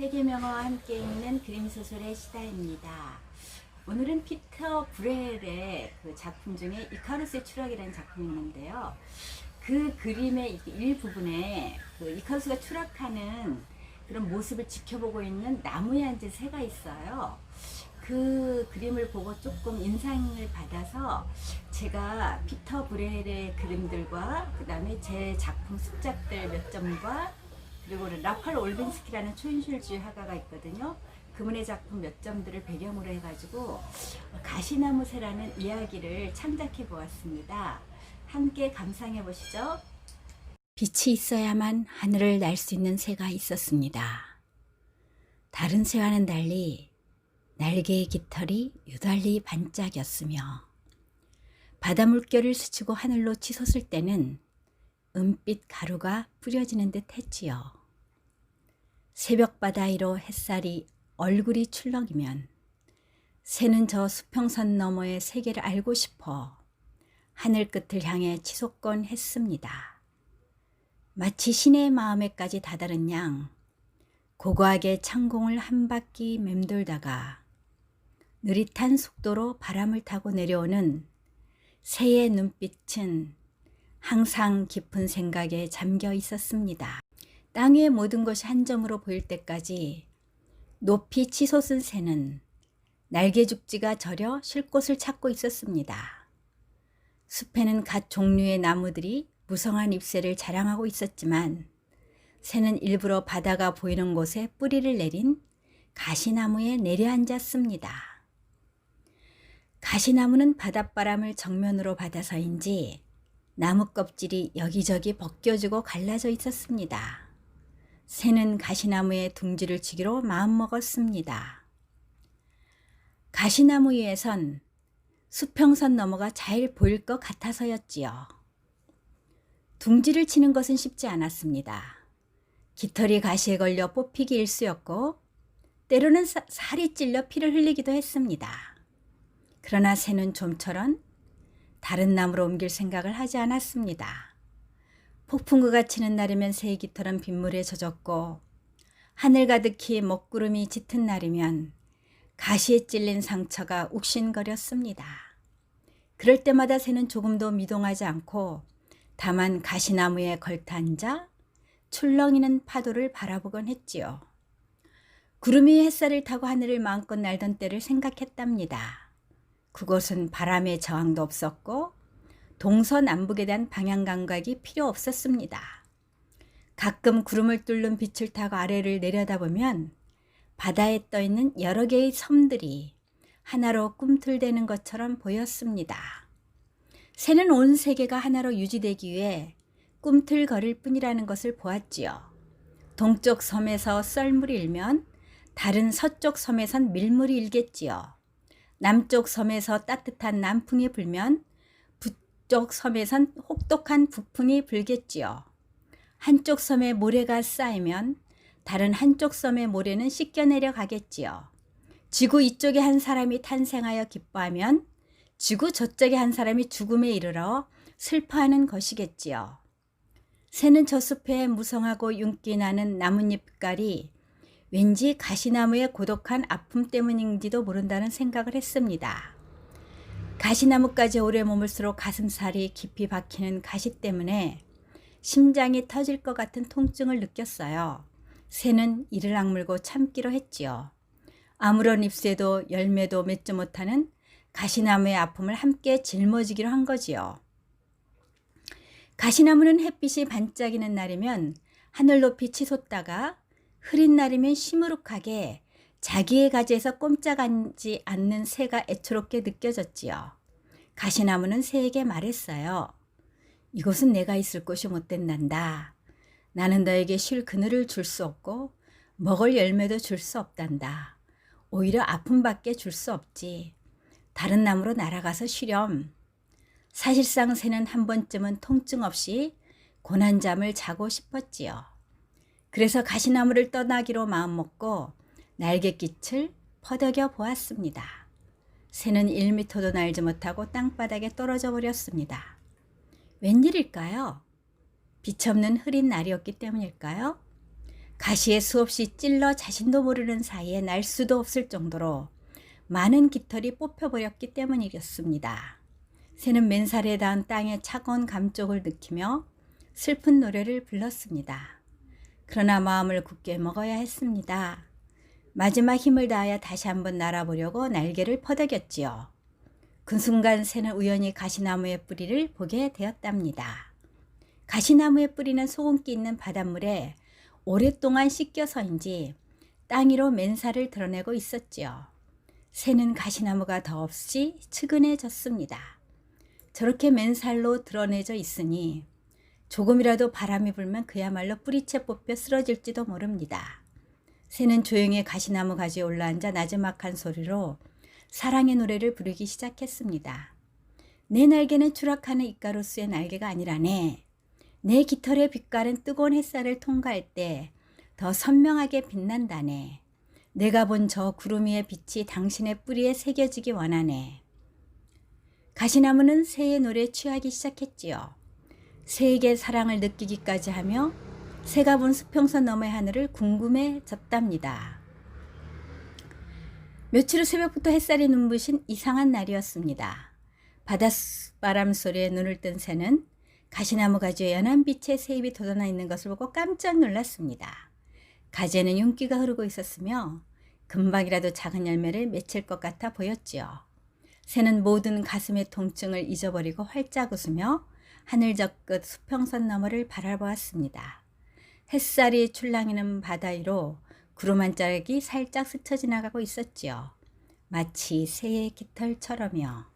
세계명화와 함께 읽는 그림소설의 시다입니다. 오늘은 피터 브렐의 그 작품 중에 이카루스의 추락이라는 작품이 있는데요. 그 그림의 일부분에 그 이카루스가 추락하는 그런 모습을 지켜보고 있는 나무에 앉은 새가 있어요. 그 그림을 보고 조금 인상을 받아서 제가 피터 브렐의 그림들과 그 다음에 제 작품 습작들 몇 점과 그리고 라팔 올벤스키라는 초인술주의 화가가 있거든요. 그분의 작품 몇 점들을 배경으로 해가지고 가시나무 새라는 이야기를 창작해 보았습니다. 함께 감상해 보시죠. 빛이 있어야만 하늘을 날 수 있는 새가 있었습니다. 다른 새와는 달리 날개의 깃털이 유달리 반짝였으며 바다 물결을 스치고 하늘로 치솟을 때는 은빛 가루가 뿌려지는 듯 했지요. 새벽 바다 위로 햇살이 얼굴이 출렁이면 새는 저 수평선 너머의 세계를 알고 싶어 하늘 끝을 향해 치솟곤 했습니다. 마치 신의 마음에까지 다다른 양 고고하게 창공을 한 바퀴 맴돌다가 느릿한 속도로 바람을 타고 내려오는 새의 눈빛은 항상 깊은 생각에 잠겨 있었습니다. 땅 위의 모든 것이 한 점으로 보일 때까지 높이 치솟은 새는 날개 죽지가 저려 쉴 곳을 찾고 있었습니다. 숲에는 각 종류의 나무들이 무성한 잎새를 자랑하고 있었지만 새는 일부러 바다가 보이는 곳에 뿌리를 내린 가시나무에 내려앉았습니다. 가시나무는 바닷바람을 정면으로 받아서인지 나무 껍질이 여기저기 벗겨지고 갈라져 있었습니다. 새는 가시나무에 둥지를 치기로 마음먹었습니다. 가시나무 위에선 수평선 너머가 잘 보일 것 같아서였지요. 둥지를 치는 것은 쉽지 않았습니다. 깃털이 가시에 걸려 뽑히기 일쑤였고 때로는 사, 살이 찔려 피를 흘리기도 했습니다. 그러나 새는 좀처럼 다른 나무로 옮길 생각을 하지 않았습니다. 폭풍우가 치는 날이면 새의 깃털은 빗물에 젖었고 하늘 가득히 먹구름이 짙은 날이면 가시에 찔린 상처가 욱신거렸습니다. 그럴 때마다 새는 조금도 미동하지 않고 다만 가시나무에 걸터 앉아 출렁이는 파도를 바라보곤 했지요. 구름이 햇살을 타고 하늘을 마음껏 날던 때를 생각했답니다. 그곳은 바람의 저항도 없었고 동서남북에 대한 방향 감각이 필요 없었습니다. 가끔 구름을 뚫는 빛을 타고 아래를 내려다보면 바다에 떠 있는 여러 개의 섬들이 하나로 꿈틀대는 것처럼 보였습니다. 새는 온 세계가 하나로 유지되기 위해 꿈틀거릴 뿐이라는 것을 보았지요. 동쪽 섬에서 썰물이 일면 다른 서쪽 섬에선 밀물이 일겠지요. 남쪽 섬에서 따뜻한 남풍이 불면 북쪽 섬에선 혹독한 북풍이 불겠지요. 한쪽 섬에 모래가 쌓이면 다른 한쪽 섬의 모래는 씻겨 내려 가겠지요. 지구 이쪽에 한 사람이 탄생하여 기뻐하면 지구 저쪽에 한 사람이 죽음에 이르러 슬퍼하는 것이겠지요. 새는 저 숲에 무성하고 윤기 나는 나뭇잎깔이 왠지 가시나무의 고독한 아픔 때문인지도 모른다는 생각을 했습니다. 가시나무까지 오래 머물수록 가슴살이 깊이 박히는 가시 때문에 심장이 터질 것 같은 통증을 느꼈어요. 새는 이를 악물고 참기로 했지요. 아무런 잎새도 열매도 맺지 못하는 가시나무의 아픔을 함께 짊어지기로 한 거지요. 가시나무는 햇빛이 반짝이는 날이면 하늘 높이 치솟다가 흐린 날이면 시무룩하게 자기의 가지에서 꼼짝하지 않는 새가 애초롭게 느껴졌지요. 가시나무는 새에게 말했어요. 이곳은 내가 있을 곳이 못된단다. 나는 너에게 쉴 그늘을 줄 수 없고 먹을 열매도 줄 수 없단다. 오히려 아픔밖에 줄 수 없지. 다른 나무로 날아가서 쉬렴. 사실상 새는 한 번쯤은 통증 없이 고난잠을 자고 싶었지요. 그래서 가시나무를 떠나기로 마음먹고 날갯깃을 퍼덕여 보았습니다. 새는 1미터도 날지 못하고 땅바닥에 떨어져 버렸습니다. 웬일일까요? 빛 없는 흐린 날이었기 때문일까요? 가시에 수없이 찔러 자신도 모르는 사이에 날 수도 없을 정도로 많은 깃털이 뽑혀버렸기 때문이었습니다. 새는 맨살에 닿은 땅의 차가운 감쪽을 느끼며 슬픈 노래를 불렀습니다. 그러나 마음을 굳게 먹어야 했습니다. 마지막 힘을 다하여 다시 한번 날아보려고 날개를 퍼덕였지요. 그 순간 새는 우연히 가시나무의 뿌리를 보게 되었답니다. 가시나무의 뿌리는 소금기 있는 바닷물에 오랫동안 씻겨서인지 땅 위로 맨살을 드러내고 있었지요. 새는 가시나무가 더없이 측은해졌습니다. 저렇게 맨살로 드러내져 있으니 조금이라도 바람이 불면 그야말로 뿌리채 뽑혀 쓰러질지도 모릅니다. 새는 조용히 가시나무 가지에 올라앉아 나지막한 소리로 사랑의 노래를 부르기 시작했습니다. 내 날개는 추락하는 이카루스의 날개가 아니라네. 내 깃털의 빛깔은 뜨거운 햇살을 통과할 때 더 선명하게 빛난다네. 내가 본 저 구름 위의 빛이 당신의 뿌리에 새겨지기 원하네. 가시나무는 새의 노래에 취하기 시작했지요. 새에게 사랑을 느끼기까지 하며 새가 본 수평선 너머의 하늘을 궁금해졌답니다. 며칠 후 새벽부터 햇살이 눈부신 이상한 날이었습니다. 바닷바람 소리에 눈을 뜬 새는 가시나무 가지에 연한 빛의 새잎이 돋아나 있는 것을 보고 깜짝 놀랐습니다. 가지에는 윤기가 흐르고 있었으며 금방이라도 작은 열매를 맺힐 것 같아 보였지요. 새는 모든 가슴의 통증을 잊어버리고 활짝 웃으며 하늘 저끝 수평선 너머를 바라보았습니다. 햇살이 출렁이는 바다 위로 구름 한 짝이 살짝 스쳐 지나가고 있었지요. 마치 새의 깃털처럼요.